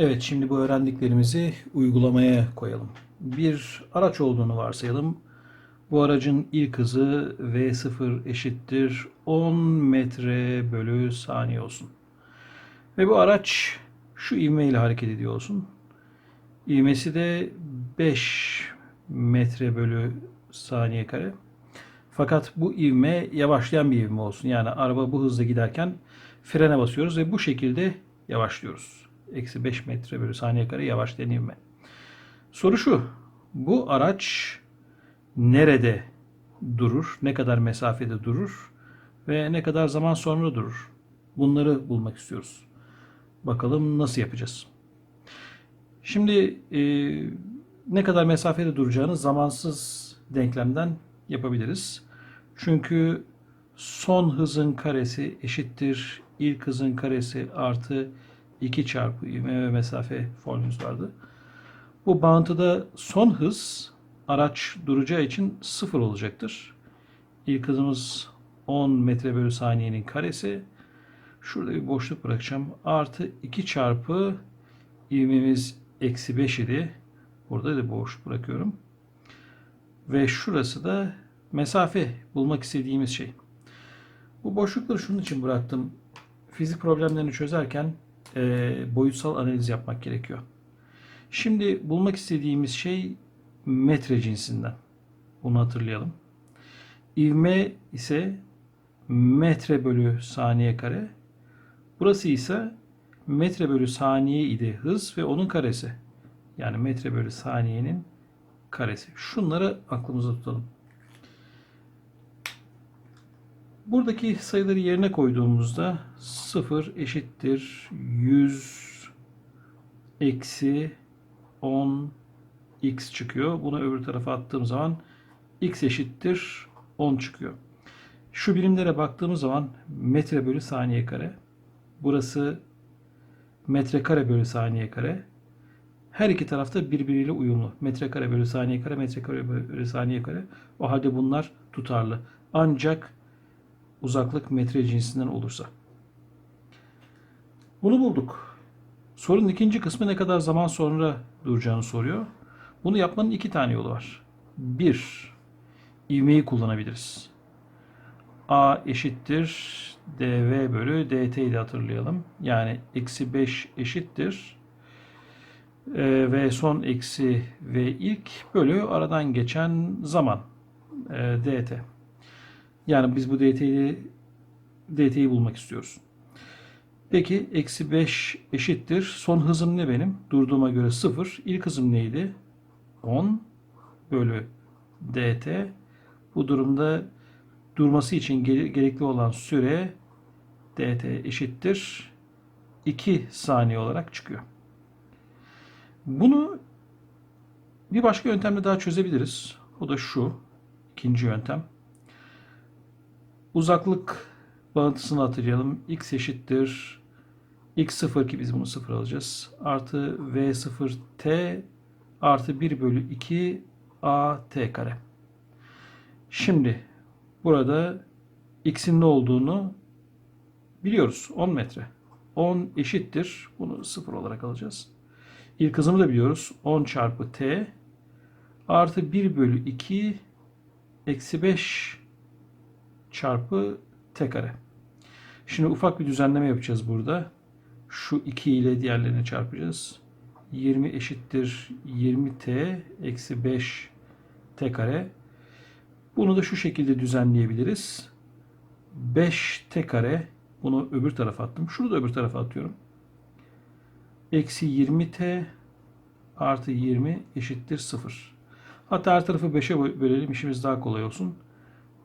Evet, şimdi bu öğrendiklerimizi uygulamaya koyalım. Bir araç olduğunu varsayalım. Bu aracın ilk hızı V0 eşittir 10 metre bölü saniye olsun. Ve bu araç şu ivmeyle hareket ediyor olsun. İvmesi de 5 metre bölü saniye kare. Fakat bu ivme yavaşlayan bir ivme olsun. Yani araba bu hızla giderken frene basıyoruz ve bu şekilde yavaşlıyoruz. Eksi 5 metre bölü saniye kare yavaşlayan ivme. Soru şu. Bu araç nerede durur? Ne kadar mesafede durur? Ve ne kadar zaman sonra durur? Bunları bulmak istiyoruz. Bakalım nasıl yapacağız? Şimdi e, ne kadar mesafede duracağını zamansız denklemden yapabiliriz. Çünkü son hızın karesi eşittir ilk hızın karesi artı 2 çarpı ivme mesafe formülümüz vardı. Bu bağıntıda son hız araç duracağı için sıfır olacaktır. İlk hızımız 10 metre bölü saniyenin karesi. Şurada bir boşluk bırakacağım. Artı 2 çarpı ivmemiz eksi 5 idi. Burada da boşluk bırakıyorum. Ve şurası da mesafe bulmak istediğimiz şey. Bu boşlukları şunun için bıraktım. Fizik problemlerini çözerken e, boyutsal analiz yapmak gerekiyor. Şimdi bulmak istediğimiz şey metre cinsinden. Bunu hatırlayalım. İvme ise metre bölü saniye kare. Burası ise metre bölü saniye idi hız ve onun karesi. Yani metre bölü saniyenin karesi. Şunları aklımıza tutalım. Buradaki sayıları yerine koyduğumuzda 0 eşittir 100 eksi 10 x çıkıyor. Bunu öbür tarafa attığım zaman x eşittir 10 çıkıyor. Şu birimlere baktığımız zaman metre bölü saniye kare. Burası metrekare bölü saniye kare. Her iki tarafta birbiriyle uyumlu. Metrekare bölü saniye kare, metrekare bölü saniye kare. O halde bunlar tutarlı. Ancak uzaklık metre cinsinden olursa. Bunu bulduk. Sorunun ikinci kısmı ne kadar zaman sonra duracağını soruyor. Bunu yapmanın iki tane yolu var. Bir, ivmeyi kullanabiliriz. A eşittir dv bölü dt'yi de hatırlayalım. Yani eksi 5 eşittir e, ve son eksi ve ilk bölü aradan geçen zaman e, dt. Yani biz bu dt'yi dt'yi bulmak istiyoruz. Peki eksi 5 eşittir. Son hızım ne benim? Durduğuma göre 0. İlk hızım neydi? 10 bölü dt. Bu durumda durması için gerekli olan süre dt eşittir 2 saniye olarak çıkıyor. Bunu bir başka yöntemle daha çözebiliriz. O da şu. ikinci yöntem. Uzaklık bağıntısını hatırlayalım. x eşittir x0 ki biz bunu 0 alacağız. Artı v0t artı 1 bölü 2 at kare. Şimdi burada x'in ne olduğunu biliyoruz. 10 metre. 10 eşittir. Bunu 0 olarak alacağız. İlk hızımı da biliyoruz. 10 çarpı t artı 1 bölü 2 eksi 5 çarpı t kare. Şimdi ufak bir düzenleme yapacağız burada. Şu 2 ile diğerlerini çarpacağız. 20 eşittir 20t eksi 5 t kare. Bunu da şu şekilde düzenleyebiliriz. 5 t kare bunu öbür tarafa attım. Şunu da öbür tarafa atıyorum. Eksi 20t artı 20 eşittir 0. Hatta her tarafı 5'e bölelim işimiz daha kolay olsun.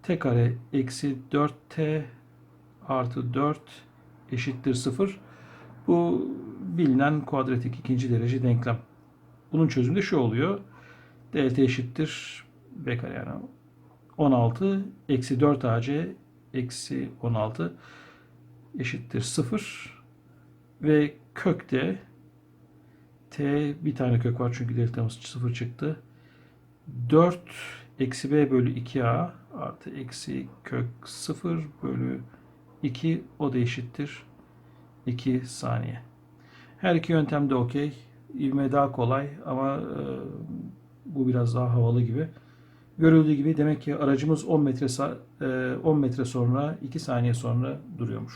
T kare eksi 4t artı 4 eşittir 0. Bu bilinen kuadratik ikinci derece denklem. Bunun çözümü de şu oluyor. dt eşittir b kare yani 16 eksi 4 ac eksi 16 eşittir 0 ve kökte t bir tane kök var çünkü deltamız 0 çıktı. 4 eksi b bölü 2a artı eksi kök 0 bölü 2 o da eşittir 2 saniye. Her iki yöntem de okey. İvme daha kolay ama e, bu biraz daha havalı gibi. Görüldüğü gibi demek ki aracımız 10 metre sa- e, 10 metre sonra 2 saniye sonra duruyormuş.